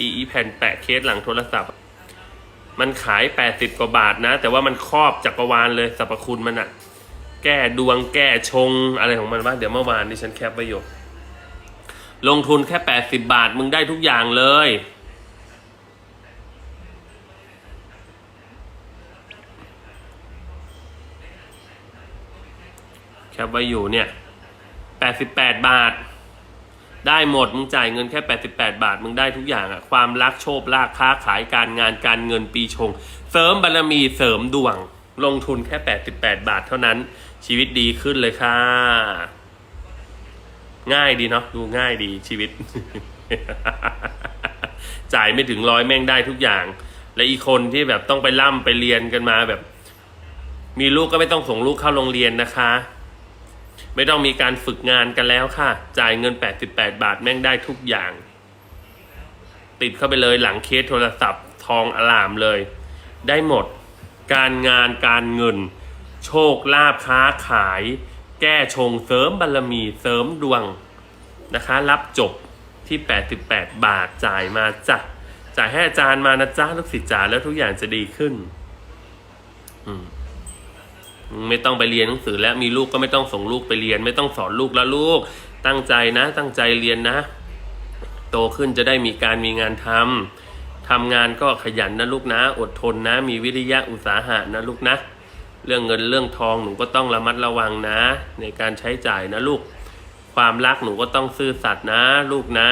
อีแผ่นแปะเคสหลังโทรศัพท์ มันขายแปดสิบกว่าบาทนะ แต่ว่ามันครอบจักรวาลเลยสรรพคุณมันอะแก้ดวงแก้ชงอะไรของมันวะเดี๋ยวเมื่อวานที่ฉันแคปประโยคลงทุนแค่แปดสิบบาทมึงได้ทุกอย่างเลยแคปไว้อยู่เนี่ยแปดสิบแปดบาท ได้หมดมึงจ่ายเงินแค่ 88 บาท มึงได้ทุกอย่างอะความรักโชคลาภค้าขายการงานการเงินปีชง เสริมบารมีเสริมดวง ลงทุนแค่ 88 บาทเท่านั้น ชีวิตดีขึ้นเลยค่ะ ง่ายดีเนาะดูง่ายดีชีวิต จ่ายไม่ถึงร้อยแม่งได้ทุกอย่าง และอีกคนที่แบบต้องไปล่ำไปเรียนกันมาแบบ มีลูกก็ไม่ต้องส่งลูกเข้าโรงเรียนนะคะ ไม่ต้องมีการฝึกงานกันแล้วค่ะ จ่ายเงิน 88 บาทแม่งได้ทุกอย่าง ติดเข้าไปเลยหลังเคสโทรศัพท์ ทองอลามเลย ได้หมด การงานการเงิน โชคลาภค้าขาย แก้ชงเสริมบารมีเสริมดวงนะคะ รับจบที่ 88 บาทจ่ายมาจ้ะจ่ายให้อาจารย์มานะจ๊ะลูกศิษย์จ๋าแล้วทุกอย่างจะดีขึ้น อืม ไม่ต้องไปเรียนหนังสือ แล้วมีลูกก็ไม่ต้องส่งลูกไปเรียน ไม่ต้องสอนลูกแล้วลูก ตั้งใจนะ ตั้งใจเรียนนะ โตขึ้นจะได้มีการมีงานทำทำงานก็ขยันนะลูกนะ อดทนนะ มีวิริยะอุตสาหะนะลูกนะ เรื่องเงินเรื่องทองหนูก็ต้องระมัดระวังนะ ในการใช้จ่ายนะลูก ความรักหนูก็ต้องซื่อสัตย์นะ ลูกนะ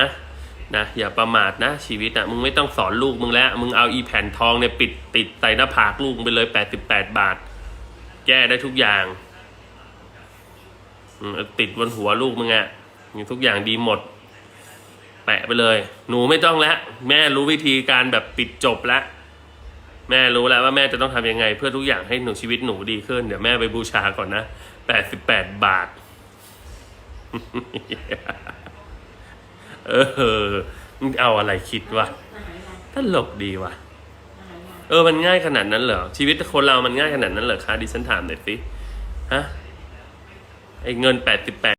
นะอย่าประมาทนะ ชีวิตอะมึงไม่ต้องสอนลูกมึงแล้ว มึงเอาอีแผ่นทองเนี่ยปิดติดใส่หน้าผากลูกไปเลย 88 บาท แก้ได้ทุกอย่างติดบนหัวลูกมึงอะมีทุกอย่างดีหมด แปะไปเลย หนูไม่ต้องแล้วแม่รู้วิธีการแบบปิดจบแล้วแม่รู้แล้วว่าแม่จะต้องทำยังไง เพื่อทุกอย่างให้หนูชีวิตหนูดีขึ้น เดี๋ยวแม่ไปบูชาก่อนนะแปดสิบแปดบาท เออ เอาอะไรคิดวะตลกดีวะ เออมันง่ายขนาดนั้นเหรอ ชีวิตคนเรามันง่ายขนาดนั้นเหรอคะดิฉันถามหน่อยสิฮะไอ้เงินแปดสิบแปด